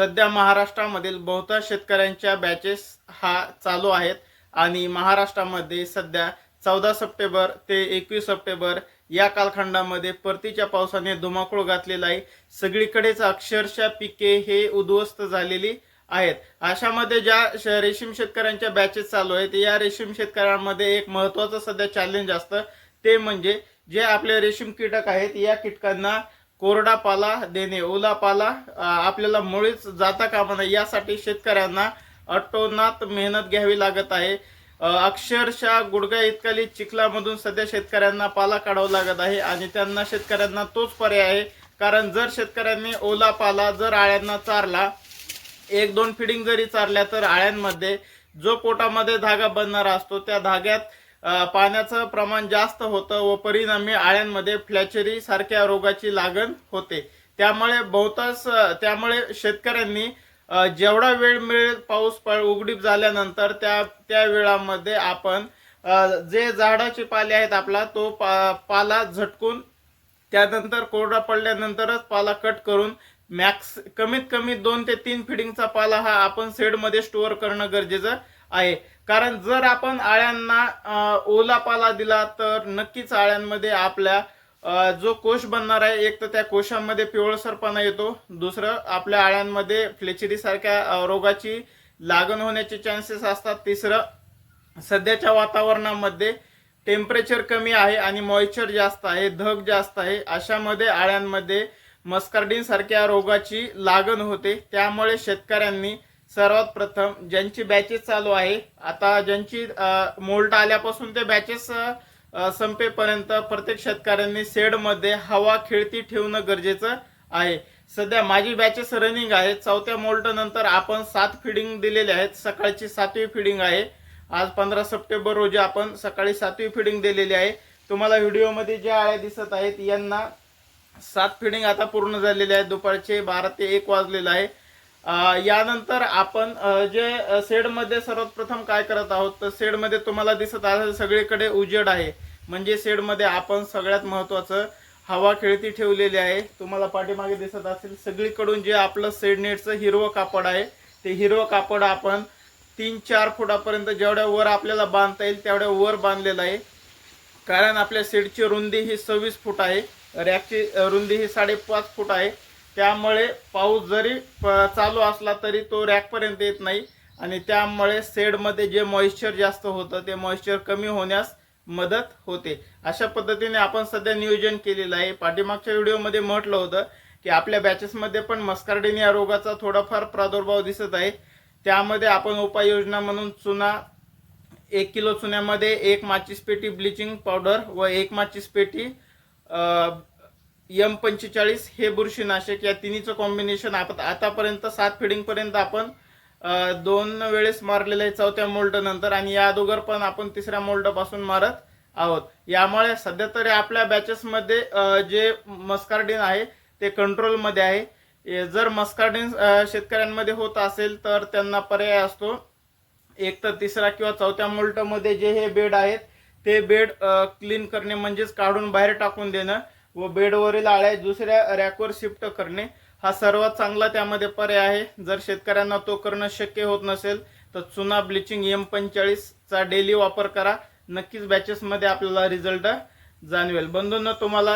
सध्या महाराष्ट्रामधील बहुतांश शेतकऱ्यांच्या बॅचेस हा चालू आहेत आणि महाराष्ट्रामध्ये सध्या चौदा सप्टेंबर ते एकवीस सप्टेंबर या कालखंडामध्ये परतीच्या पावसाने धुमाकूळ घातलेला आहे. सगळीकडेच अक्षरशः पिके हे उद्ध्वस्त झालेली आहेत. अशामध्ये ज्या श- रेशीम शेतकऱ्यांच्या बॅचेस चालू आहेत या रेशीम शेतकऱ्यांमध्ये एक महत्त्वाचं सध्या चॅलेंज असतं. ते म्हणजे जे आपले रेशीम कीटक आहेत या कीटकांना कोरडा पाला देणे ओला पाला आपल्याला मुळीच जाता कामा नये. यासाठी शेतकऱ्यांना अटोनात मेहनत घ्यावी लागत आहे. अक्षरशः गुडघा इतकाली चिखलामधून सध्या शेतकऱ्यांना पाला काढावा लागत आहे आणि त्यांना शेतकऱ्यांना तोच पर्याय आहे. कारण जर शेतकऱ्यांनी ओला पाला जर आळ्यांना चारला एक दोन फिडिंग जरी चारल्या तर आळ्यांमध्ये जो पोटामध्ये धागा बनणारा असतो त्या धाग्यात पाण्याचं प्रमाण जास्त होतं व परिणामी आळ्यांमध्ये फ्लॅचरी सारख्या रोगाची लागण होते. त्यामुळे बहुतांश त्यामुळे शेतकऱ्यांनी जेवढा वेळ मिळेल पाऊस उघडीप झाल्यानंतर त्या त्या वेळामध्ये आपण जे झाडाचे पाले आहेत आपला तो पा- पाला झटकून त्यानंतर कोरडा पडल्यानंतरच पाला कट करून मॅक्स कमीत कमी दोन ते तीन फिडिंगचा पाला हा आपण सेडमध्ये स्टोअर करणं गरजेचं. आहे. कारण जर आपण आळ्यांना ओलापाला ओला पाला दिला तर नक्कीच आळ्यांमध्ये आपल्या जो कोश बनणार आहे एक तर त्या कोशामध्ये पिवळसरपणा येतो. दुसरं आपल्या आळ्यांमध्ये फ्लेचरी सारख्या रोगाची लागण होण्याचे चान्सेस असतात. तिसरं सध्याच्या वातावरणामध्ये टेम्परेचर कमी आहे आणि मॉइश्चर जास्त आहे धग जास्त आहे. अशामध्ये आळ्यांमध्ये मस्कार्डिन सारख्या रोगाची लागण होते. त्यामुळे शेतकऱ्यांनी सर्वात प्रथम ज्यांची बॅचेस चालू आहे आता ज्यांची मोल्ट आल्यापासून ते बॅचेस संपेपर्यंत प्रत्येक शेतकऱ्यांनी शेडमध्ये हवा खेळती ठेवणं गरजेचं आहे. सध्या माझी बॅचेस रनिंग आहे चौथ्या मोल्ट नंतर आपण सात फिडिंग दिलेले आहेत. सकाळची सातवी फिडिंग आहे. आज पंधरा सप्टेंबर रोजी आपण सकाळी सातवी फिडिंग दिलेली आहे. तुम्हाला व्हिडिओमध्ये ज्या आळ्या दिसत आहेत यांना सात फिडिंग आता पूर्ण झालेले आहेत. दुपारचे बारा ते एक वाजलेलं आहे. यानंतर आपण जे सेडमध्ये शेडमध्ये सर्वात प्रथम काय करत आहोत तर शेडमध्ये तुम्हाला दिसत आहे सगळीकडे उजेड आहे. म्हणजे शेडमध्ये आपण सगळ्यात महत्वाचं हवा खेळती ठेवलेली आहे. तुम्हाला पाठीमागे दिसत असेल सगळीकडून जे आपलं सेडनेटचं हिरवं कापड आहे ते हिरवं कापड आपण तीन चार फुटापर्यंत जेवढ्या वर आपल्याला बांधता येईल तेवढ्या वर बांधलेलं आहे. कारण आपल्या सेडची रुंदी ही सव्वीस फूट आहे. रॅकची रुंदी ही साडेपाच फूट आहे. त्यामुळे पाऊस जरी प- चालू असला तरी तो रॅकपर्यंत येत नाही. आणि त्यामुळे सेडमध्ये जे मॉइश्चर जास्त होतं ते मॉइश्चर कमी होण्यास मदत होते. अशा पद्धतीने आपण सध्या नियोजन केलेलं आहे. पाठीमागच्या व्हिडिओमध्ये म्हटलं होतं की आपल्या बॅचेसमध्ये पण मस्कार्डिन या रोगाचा थोडाफार प्रादुर्भाव दिसत आहे. त्यामध्ये आपण उपाययोजना म्हणून चुना एक किलो चुन्यामध्ये एक माचीस पेटी ब्लिचिंग पावडर व एक माचीस पेटी यम पंचेचाळीस हे बुरशीनाशक या तिन्हीचं कॉम्बिनेशन आपण आतापर्यंत सात फिडिंगपर्यंत आपण दोन वेळेस मारलेलं आहे चौथ्या मोल्डनंतर आणि या अगोदर पण आपण तिसऱ्या मोल्डपासून मारत आहोत. यामुळे सध्या तरी आपल्या बॅचेसमध्ये जे मस्कार्डिन आहे ते कंट्रोलमध्ये आहे. जर मस्कार्डिन शेतकऱ्यांमध्ये होत असेल तर त्यांना पर्याय असतो. एक तर तिसरा किंवा चौथ्या मोल्टमध्ये जे हे बेड आहेत ते बेड क्लीन करणे म्हणजेच काढून बाहेर टाकून देणं. व बेडवरील आळ्या दुसऱ्या रॅकवर शिफ्ट करणे हा सर्वात चांगला त्यामध्ये पर्याय आहे. जर शेतकऱ्यांना तो करणं शक्य होत नसेल तर चुना ब्लिचिंग एम पंचेचाळीसचा डेली वापर करा. नक्कीच बॅचेसमध्ये आपल्याला रिझल्ट जाणवेल. बंधूंना तुम्हाला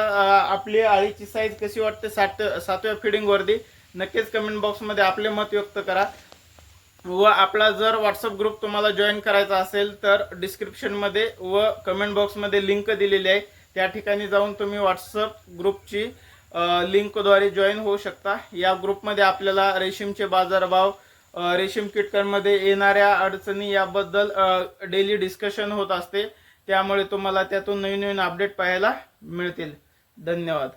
आपली आळीची साईज कशी वाटते सात सातव्या फिडिंगवरती नक्कीच कमेंट बॉक्समध्ये आपले मत व्यक्त करा. व आपला जर व्हॉट्सअप ग्रुप तुम्हाला जॉईन करायचा असेल तर डिस्क्रिप्शनमध्ये व कमेंट बॉक्समध्ये लिंक दिलेली आहे. त्या ठिकाणी जाऊन तुम्ही व्हॉट्सअप ग्रुपची लिंकद्वारे जॉईन होऊ शकता. या ग्रुपमध्ये आपल्याला रेशीमचे बाजारभाव रेशीम कीटकांमध्ये येणाऱ्या अडचणी याबद्दल डेली डिस्कशन होत असते. त्यामुळे तुम्हाला त्यातून नवीन नवीन अपडेट पाहायला मिळतील. धन्यवाद.